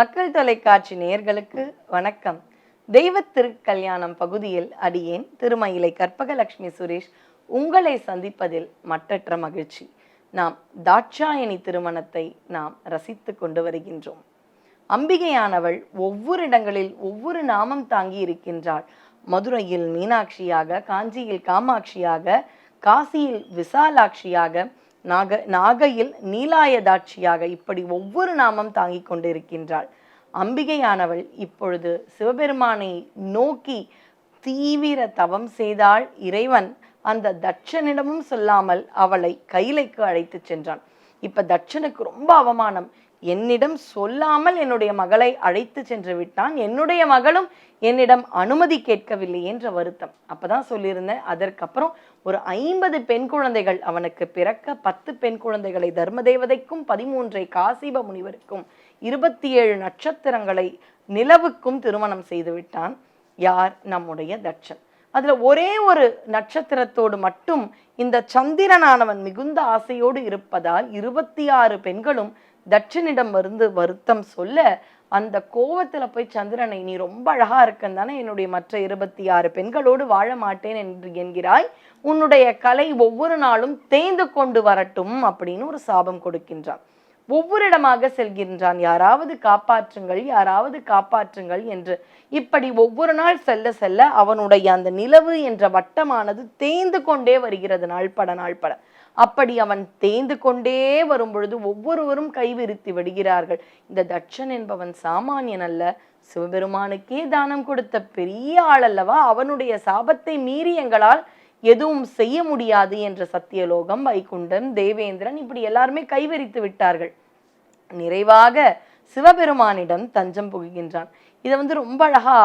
மக்கள் தொலைக்காட்சி நேயர்களுக்கு வணக்கம். தெய்வ திருக்கல்யாணம் பகுதியில் அடியேன் திருமயிலை கற்பகலட்சுமி சுரேஷ் உங்களை சந்திப்பதில் மற்றற்ற மகிழ்ச்சி. நாம் தாட்சாயணி திருமணத்தை நாம் ரசித்து கொண்டு வருகின்றோம். அம்பிகையானவள் ஒவ்வொரு இடங்களில் ஒவ்வொரு நாமம் தாங்கி இருக்கின்றாள். மதுரையில் மீனாட்சியாக காஞ்சியில் காமாட்சியாக காசியில் விசாலாட்சியாக நாக நாகையில் நீலாயதாட்சியாக இப்படி ஒவ்வொரு நாமம் தாங்கிக் கொண்டிருக்கின்றாள். அம்பிகையானவள் இப்பொழுது சிவபெருமானை நோக்கி தீவிர தவம் செய்தாள் இறைவன். அந்த தட்சனிடமும் சொல்லாமல் அவளை கைலைக்கு அழைத்து சென்றான். இப்ப தட்சனுக்கு ரொம்ப அவமானம். என்னிடம் சொல்லாமல் என்னுடைய மகளை அழைத்து சென்று விட்டான். என்னுடைய மகளும் என்னிடம் அனுமதி கேட்கவில்லை என்ற வருத்தம். அப்பதான் சொல்லியிருந்தேன் அதற்கப்புறம் ஒரு ஐம்பது பெண் குழந்தைகள் அவனுக்கு பிறக்க பத்து பெண் குழந்தைகளை தர்ம தேவதைக்கும் பதிமூன்றை காசிப முனிவருக்கும் இருபத்தி ஏழு நட்சத்திரங்களை நிலவுக்கும் திருமணம் செய்து விட்டான். யார்? நம்முடைய தட்சன். அதில் ஒரே ஒரு நட்சத்திரத்தோடு மட்டும் இந்த சந்திரனானவன் மிகுந்த ஆசையோடு இருப்பதால் இருபத்தி ஆறு பெண்களும் தட்சனிடம் இருந்து வருத்தம் சொல்ல அந்த கோவத்தில் போய் சந்திரனை நீ ரொம்ப அழகா இருக்கன்னு தானே என்னுடைய மற்ற இருபத்தி ஆறு பெண்களோடு வாழ மாட்டேன் என்று என்கிறாய். உன்னுடைய கலை ஒவ்வொரு நாளும் தேய்ந்து கொண்டு வரட்டும் அப்படின்னு ஒரு சாபம் கொடுக்கின்றான். ஒவ்வொரு இடமாக செல்கின்றான். யாராவது காப்பாற்றுங்கள் யாராவது காப்பாற்றுங்கள் என்று இப்படி ஒவ்வொரு நாள் செல்ல செல்ல அவனுடைய அந்த நிலவு என்ற வட்டமானது தேய்ந்து கொண்டே வருகிறது நாள்பட நாள்பட அப்படி அவன் தேய்ந்து கொண்டே வரும் பொழுது ஒவ்வொருவரும் கைவிரித்து விடுகிறார்கள். இந்த தட்சன் என்பவன் சாமானியன் அல்ல. சிவபெருமானுக்கே தானம் கொடுத்த பெரிய ஆள் அல்லவா அவனுடைய சாபத்தை மீறி எங்களால் எதுவும் செய்ய முடியாது என்ற சத்தியலோகம் வைகுண்டன் தேவேந்திரன் இப்படி எல்லாருமே கைவிரித்து விட்டார்கள். நிறைவாக சிவபெருமானிடம் தஞ்சம் புகுகின்றான். இதை வந்து ரொம்ப அழகா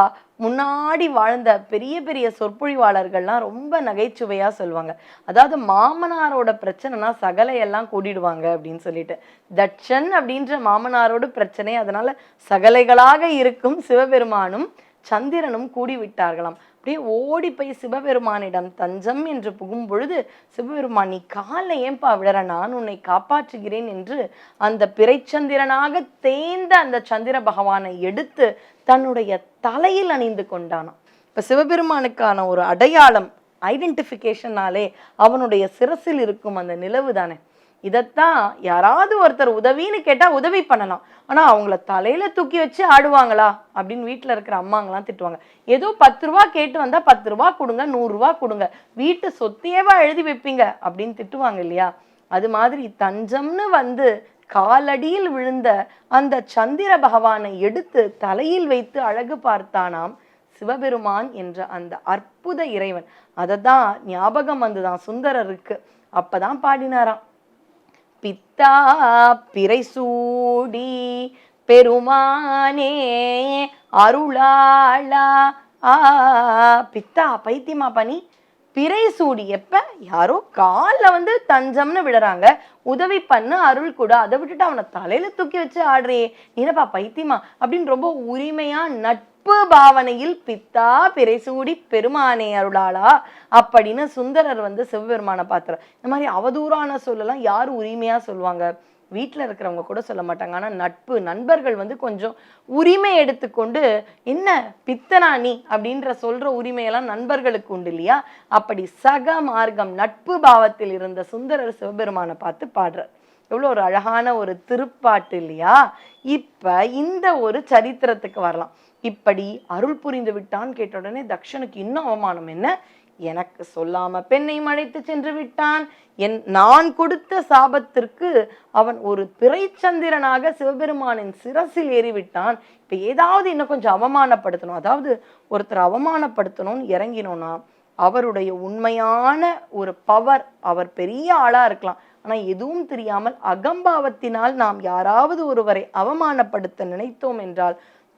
முன்னாடி வாழ்ந்த பெரிய பெரிய சொற்பொழிவாளர்கள்லாம் ரொம்ப நகைச்சுவையா சொல்லுவாங்க அதாவது மாமனாரோட பிரச்சனைனா சகலையெல்லாம் கூடிடுவாங்க அப்படின்னு சொல்லிட்டு. தட்சன் அப்படின்ற மாமனாரோட பிரச்சனை அதனால சகலைகளாக இருக்கும் சிவபெருமானும் சந்திரனும் கூடிவிட்டார்களாம். அப்படியே ஓடி போய் சிவபெருமானிடம் தஞ்சம் என்று புகும் பொழுது சிவபெருமான் நீ காலை ஏன்பா விழற? நான் உன்னை காப்பாற்றுகிறேன் என்று அந்த பிறைச்சந்திரனாக தேய்ந்த அந்த சந்திர பகவானை எடுத்து தன்னுடைய தலையில் அணிந்து கொண்டானாம். இப்ப சிவபெருமானுக்கான ஒரு அடையாளம் ஐடென்டிஃபிகேஷனாலே அவனுடைய சிரசில் இருக்கும் அந்த நிலவு தானே. இதைத்தான் யாராவது ஒருத்தர் உதவின்னு கேட்டால் உதவி பண்ணலாம். ஆனால் அவங்கள தலையில் தூக்கி வச்சு ஆடுவாங்களா? அப்படின்னு வீட்டில் இருக்கிற அம்மாங்கெல்லாம் திட்டுவாங்க. ஏதோ பத்து ரூபா கேட்டு வந்தால் பத்து ரூபா கொடுங்க நூறுரூவா கொடுங்க. வீட்டு சொத்தையேவா எழுதி வைப்பீங்க? அப்படின்னு திட்டுவாங்க இல்லையா? அது மாதிரி தஞ்சம்னு வந்து காலடியில் விழுந்த அந்த சந்திர பகவானை எடுத்து தலையில் வைத்து அழகு பார்த்தானாம் சிவபெருமான் என்ற அந்த அற்புத இறைவன். அதை தான் ஞாபகம் வந்துதான் சுந்தரருக்கு. அப்பதான் பாடினாராம். பித்தா பிறை சூடி பெருமானே அருளாளா ஆ பித்தா பைத்தியமா பனி பிறை சூடி எப்ப? யாரோ காலில் வந்து தஞ்சம்னு விடுறாங்க. உதவி பண்ணு அருள் கூட. அதை விட்டுட்டு அவனை தலையில தூக்கி வச்சு ஆடுறியே. நீனப்பா பைத்தியமா? அப்படின்னு ரொம்ப உரிமையா நட்பு பாவனையில் பித்தா பிறைசூடி பெருமானே அருளாளா அப்படின்னு சுந்தரர் வந்து சிவபெருமானை பார்த்துற இந்த மாதிரி அவதூறான சொல்லலாம் யார் உரிமையா சொல்லுவாங்க? வீட்டில் இருக்கிறவங்க கூட சொல்ல மாட்டாங்க. ஆனால் நட்பு நண்பர்கள் வந்து கொஞ்சம் உரிமை எடுத்துக்கொண்டு என்ன பித்தனா நீ? அப்படின்ற சொல்ற உரிமையெல்லாம் நண்பர்களுக்கு உண்டு இல்லையா? அப்படி சக மார்க்கம் நட்பு பாவத்தில் இருந்த சுந்தரர் சிவபெருமானை பார்த்து பாடுறார். எவ்வளோ ஒரு அழகான ஒரு திருப்பாட்டு இல்லையா? இப்ப இந்த ஒரு சரித்திரத்துக்கு வரலாம். இப்படி அருள் புரிந்து விட்டான் கேட்ட உடனே தக்ஷனுக்கு இன்னும் அவமானம் என்ன? எனக்கு சொல்லாம பெண்ணை அழைத்து சென்று விட்டான். என் நான் கொடுத்த சாபத்திற்கு அவன் ஒரு பிறைச்சந்திரனாக சிவபெருமானின் சிரசில் ஏறிவிட்டான். இப்ப ஏதாவது இன்னும் கொஞ்சம் அவமானப்படுத்தணும். அதாவது ஒருத்தர் அவமானப்படுத்தணும்னு இறங்கினோம்னா அவருடைய உண்மையான ஒரு பவர் அவர் பெரிய ஆளா இருக்கலாம். ஆனா எதுவும் தெரியாமல் அகம்பாவத்தினால் நாம் யாராவது ஒருவரை அவமானப்படுத்த நினைத்தோம் என்றால்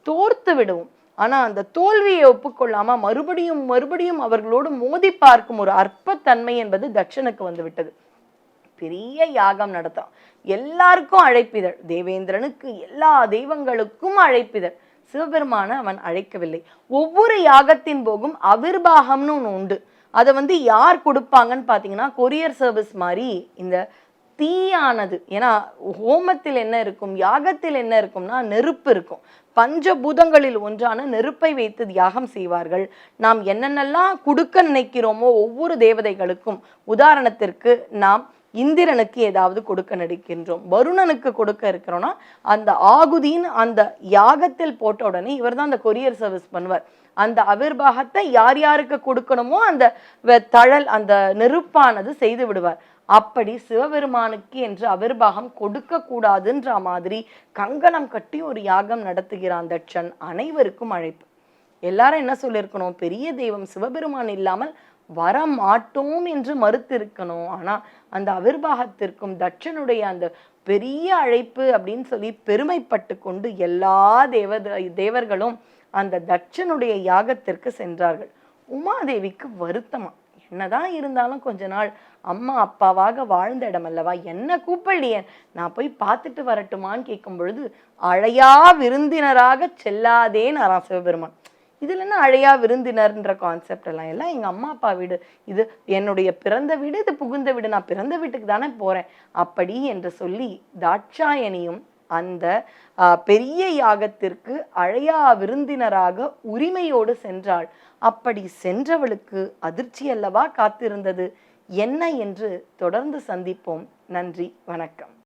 தோர்த்து விடுவோம். ஆனா அந்த தோல்வியை ஒப்புக்கொள்ளாம மறுபடியும் மறுபடியும் அவர்களோடு மோதி பார்க்கும் ஒரு அற்பத்தன்மை என்பது தட்சனுக்கு வந்து விட்டது பெரிய யாகம் நடத்தான். எல்லாருக்கும் அழைப்பிதழ். தேவேந்திரனுக்கு எல்லா தெய்வங்களுக்கும் அழைப்பிதழ். சிவபெருமான அவன் அழைக்கவில்லை. ஒவ்வொரு யாகத்தின் போகும் அவிர்வாகம்னு ஒன்று உண்டு. அதை வந்து யார் கொடுப்பாங்கன்னு பார்த்தீங்கன்னா கொரியர் சர்வீஸ் மாதிரி இந்த தீயானது. ஏன்னா ஹோமத்தில் என்ன இருக்கும் யாகத்தில் என்ன இருக்கும்னா நெருப்பு இருக்கும். பஞ்சபூதங்களில் ஒன்றான நெருப்பை வைத்து தியாகம் செய்வார்கள். நாம் என்னென்னலாம் கொடுக்க நினைக்கிறோமோ ஒவ்வொரு தேவதைகளுக்கும் உதாரணத்திற்கு நாம் இந்திரனுக்கு ஏதாவது கொடுக்க நடிக்கின்றோம் வருணனுக்கு கொடுக்க இருக்கிறோன்னா அந்த ஆகுதின்னு அந்த யாகத்தில் போட்ட உடனே இவர் தான் அந்த கொரியர் சர்வீஸ் பண்ணுவார். அந்த அவிர்வாகத்தை யார் யாருக்கு கொடுக்கணுமோ அந்த வ- தழல் அந்த நெருப்பானது செய்து விடுவார். அப்படி சிவபெருமானுக்கு என்று அவிர்வாகம் கொடுக்க கூடாதுன்ற மாதிரி கங்கணம் கட்டி ஒரு யாகம் நடத்துகிறான் தட்சன் அனைவருக்கும் அழைப்பு. எல்லாரும் என்ன சொல்லியிருக்கணும்? பெரிய தெய்வம் சிவபெருமான் இல்லாமல் வர மாட்டோம் என்று மறுத்திருக்கணும். ஆனால் அந்த அவிர்வாகத்திற்கும் தட்சனுடைய அந்த பெரிய அழைப்பு அப்படின்னு சொல்லி பெருமைப்பட்டு கொண்டு எல்லா தேவ தேவர்களும் அந்த தட்சனுடைய யாகத்திற்கு சென்றார்கள். உமாதேவிக்கு வருத்தமா? என்னதான் இருந்தாலும் கொஞ்ச நாள் அம்மா அப்பாவாக வாழ்ந்த இடம் அல்லவா? என்ன கூப்பிடலையே நான் போய் பார்த்துட்டு வரட்டுமான்னு கேட்கும் பொழுது அழையா விருந்தினராக செல்லாதேன்னு ஆறாம் சிவபெருமான். இதுல என்ன அழையா விருந்தினர்ன்ற கான்செப்ட் எல்லாம்? எல்லாம் எங்க அம்மா அப்பா வீடு. இது என்னுடைய பிறந்த வீடு இது புகுந்த வீடு. நான் பிறந்த வீட்டுக்கு தானே போறேன். அப்படி என்று சொல்லி தாட்சாயணியும் அந்த ஆஹ், பெரிய யாகத்திற்கு அழையா விருந்தினராக உரிமையோடு சென்றாள். அப்படி சென்றவளுக்கு அதிர்ச்சி அல்லவா காத்திருந்தது? என்ன என்று தொடர்ந்து சந்திப்போம். நன்றி வணக்கம்.